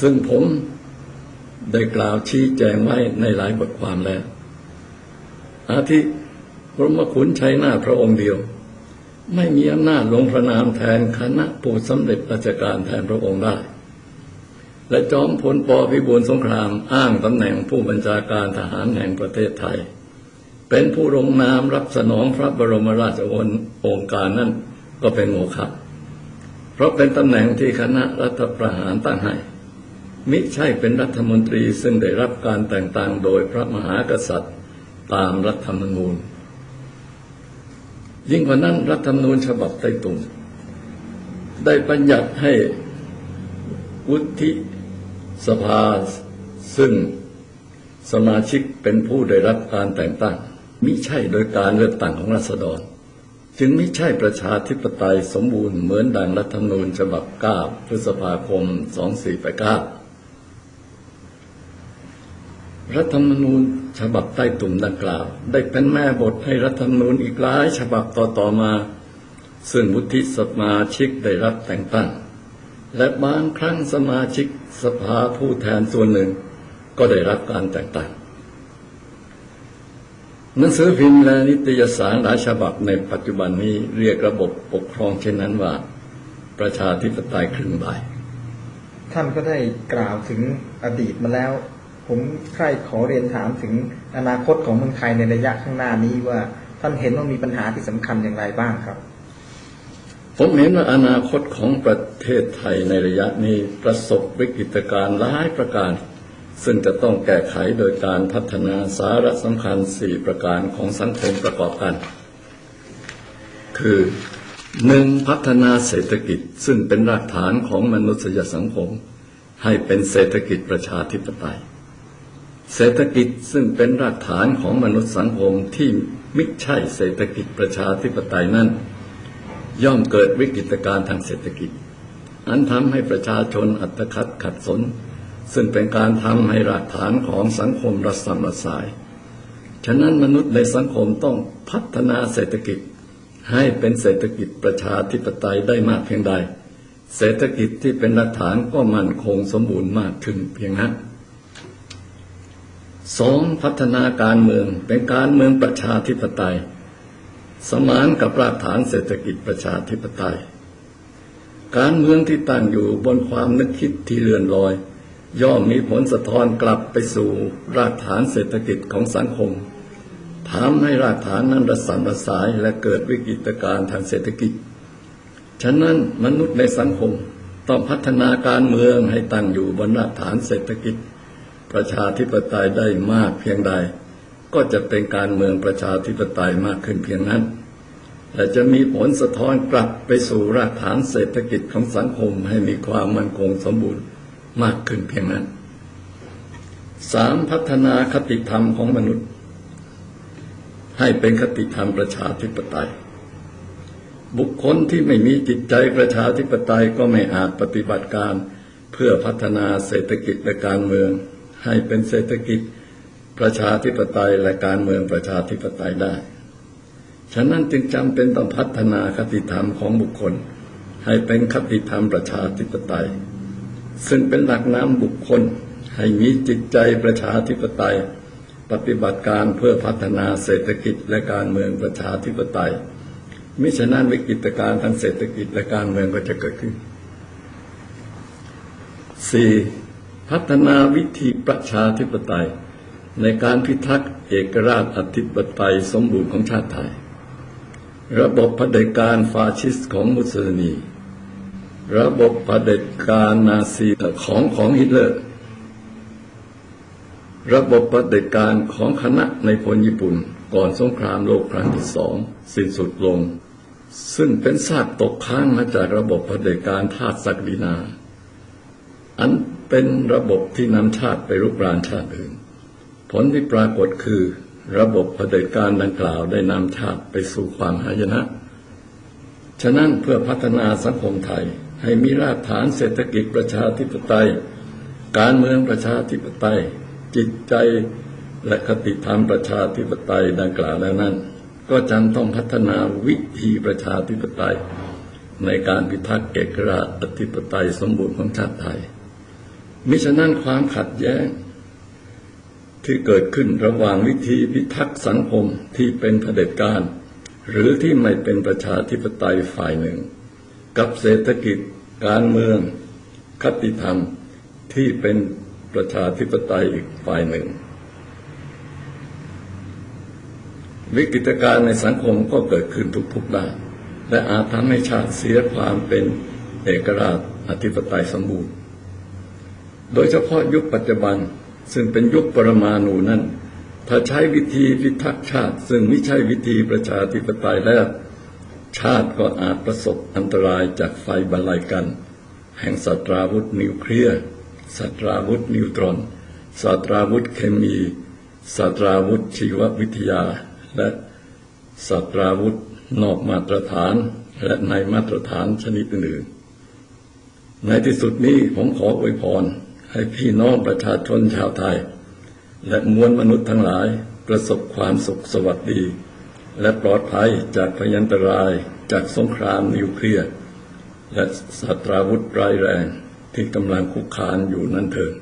ซึ่งผมได้กล่าวชี้แจงไว้ในหลายบทความแล้ว อาทิพระมขุนชัยนาพระองค์เดียว ไม่มีอำนาจลงพระนามแทนคณะผู้สำเร็จราชการแทนพระองค์ได้ และจอมพลปพิบูลสงครามอ้างตำแหน่งผู้บัญชาการทหารแห่งประเทศไทย เป็นผู้ลงนามรับสนองพระบรมราชโองการนั้นก็เป็นโมฆะเพราะเป็นตำแหน่งที่คณะรัฐประหารตั้งให้ มิใช่เป็นรัฐมนตรีซึ่งได้รับการแต่งตั้งโดยพระมหากษัตริย์ตามรัฐธรรมนูญ ยิ่งกว่านั้นรัฐธรรมนูญฉบับไต้ตุงได้บัญญัติให้วุฒิสภาซึ่งสมาชิกเป็นผู้ได้รับการแต่งตั้ง มิใช่โดยการเลือกตั้งของราษฎร จึงไม่ใช่ประชาธิปไตยสมบูรณ์เหมือนดังรัฐธรรมนูญฉบับ 9 พฤษภาคม 2489 รัฐธรรมนูญฉบับใต้ตุ่มดังกล่าว ได้เป็นแม่บทให้รัฐธรรมนูญอีกหลายฉบับต่อๆมา ซึ่งวุฒิสมาชิกได้รับแต่งตั้ง และบางครั้งสมาชิกสภาผู้แทนส่วนหนึ่ง ก็ได้รับการแต่งตั้งหนังสือพิมพ์และนิตยสารหลายฉบับในปัจจุบันนี้เรียกระบบปกครองเช่นนั้นว่า ประชาธิปไตยครึ่งใบท่านก็ได้กล่าวถึงอดีตมาแล้ว ผมใครขอเรียนถามถึงอนาคตของเมืองไทยในระยะข้างหน้านี้ว่าท่านเห็นว่ามีปัญหาที่สำคัญอย่างไรบ้างครับ ผมเห็นว่าอนาคตของประเทศไทยในระยะนี้ประสบวิกฤตการณ์หลายประการ ซึ่งจะต้องแก้ไขโดยการพัฒนาสาระสำคัญสี่ประการของสังคมประกอบกัน คือหนึ่งพัฒนาเศรษฐกิจซึ่งเป็นรากฐานของมนุษยสังคม ให้เป็นเศรษฐกิจประชาธิปไตย เศรษฐกิจซึ่งเป็นรากฐานของมนุษยสังคมที่ไม่ใช่เศรษฐกิจประชาธิปไตยนั้น ย่อมเกิดวิกฤตการณ์ทางเศรษฐกิจ อันทำให้ประชาชนอัตคัดขัดสน ซึ่งเป็นการทำให้รากฐานของสังคมระสำระสาย ฉะนั้นมนุษย์ในสังคมต้องพัฒนาเศรษฐกิจ ให้เป็นเศรษฐกิจประชาธิปไตยได้มากเพียงใด เศรษฐกิจที่เป็นรากฐานก็มั่นคงสมบูรณ์มากขึ้นเพียงนั้น สองพัฒนาการเมืองเป็นการเมืองประชาธิปไตย สมานกับรากฐานเศรษฐกิจประชาธิปไตย การเมืองที่ตั้งอยู่บนความนึกคิดที่เลื่อนลอย ย่อมมีผลสะท้อนกลับไปสู่รากฐานเศรษฐกิจของสังคมทำให้รากฐานนั้นระสำระสายและเกิดวิกฤตการณ์ทางเศรษฐกิจ ฉะนั้นมนุษย์ในสังคมต้องพัฒนาการเมืองให้ตั้งอยู่บนรากฐานเศรษฐกิจ ประชาธิปไตยได้มากเพียงใด ก็จะเป็นการเมืองประชาธิปไตยมากขึ้นเพียงนั้นและจะมีผลสะท้อนกลับไปสู่รากฐานเศรษฐกิจของสังคมให้มีความมั่นคงสมบูรณ์มากขึ้นเพียงนั้นสามพัฒนาคติธรรมของมนุษย์ ให้เป็นคติธรรมประชาธิปไตย บุคคลที่ไม่มีจิตใจประชาธิปไตยก็ไม่อาจปฏิบัติการเพื่อพัฒนาเศรษฐกิจและการเมือง ให้เป็นเศรษฐกิจประชาธิปไตยและการเมืองประชาธิปไตยได้ ฉะนั้นจึงจำเป็นต้องพัฒนาคติธรรมของบุคคล ให้เป็นคติธรรมประชาธิปไตย ซึ่งเป็นหลักน้ำบุคคล ให้มีจิตใจประชาธิปไตย ปฏิบัติการเพื่อพัฒนาเศรษฐกิจและการเมืองประชาธิปไตยมิฉะนั้นวิกฤตการณ์ทางเศรษฐกิจและการเมืองก็จะเกิดขึ้น 4. พัฒนาวิธีประชาธิปไตย ในการพิทักษ์เอกราชอธิปไตยสมบูรณ์ของชาติไทย ระบบเผด็จการฟาชิสต์ของมุสลินี ระบบเผด็จการนาซีของของฮิตเลอร์ ระบบเผด็จการของคณะในพลญี่ปุ่น ก่อนสงครามโลกครั้งที่สองสิ้นสุดลง ซึ่งเป็นซากตกค้างมาจากระบบเผด็จการทาสศักดินาอัน เป็นระบบที่นำชาติไปรุกรานชาติอื่น ผลที่ปรากฏคือระบบเผด็จการดังกล่าวได้นำชาติไปสู่ความหายนะ ฉะนั้นเพื่อพัฒนาสังคมไทยให้มีรากฐานเศรษฐกิจประชาธิปไตย การเมืองประชาธิปไตย จิตใจและคติธรรมประชาธิปไตยดังกล่าวแล้วนั้น ก็จำต้องพัฒนาวิธีประชาธิปไตย ในการพิทักษ์เอกราชอธิปไตยสมบูรณ์ของชาติไทย มิฉะนั้นความขัดแย้ง ที่เกิดขึ้นระหว่างวิธีพิทักษ์สังคมที่เป็นเผด็จการ หรือที่ไม่เป็นประชาธิปไตยฝ่ายหนึ่ง กับเศรษฐกิจการเมืองคติธรรมที่เป็นประชาธิปไตยอีกฝ่ายหนึ่ง วิกฤตการณ์ในสังคมก็เกิดขึ้นทุกๆด้านและอาจทำให้ชาติเสียความเป็นเอกราชอธิปไตยสมบูรณ์ โดยเฉพาะยุคปัจจุบันซึ่งเป็นยุคปรมาณูนั้น ถ้าใช้วิธีพิทักษ์ชาติ ซึ่งไม่ใช่วิธีประชาธิปไตยแล้ว ชาติก็อาจประสบอันตรายจากไฟบรรลัยกัน แห่งสัตราวุธนิวเคลียร์สัตราวุธนิวตรอนสัตราวุธเคมีสัตราวุธชีววิทยา และสัตราวุธนอกมาตรฐานและในมาตรฐานชนิดอื่นในที่สุดนี้ผมขออวยพร ให้พี่น้องประชาชนชาวไทย และมวลมนุษย์ทั้งหลายประสบความสุขสวัสดี และปลอดภัยจากพยันตรายจากสงครามนิวเคลียร์และสัตราวุธร้ายแรงที่กำลังคุกคานอยู่นั่นเถิด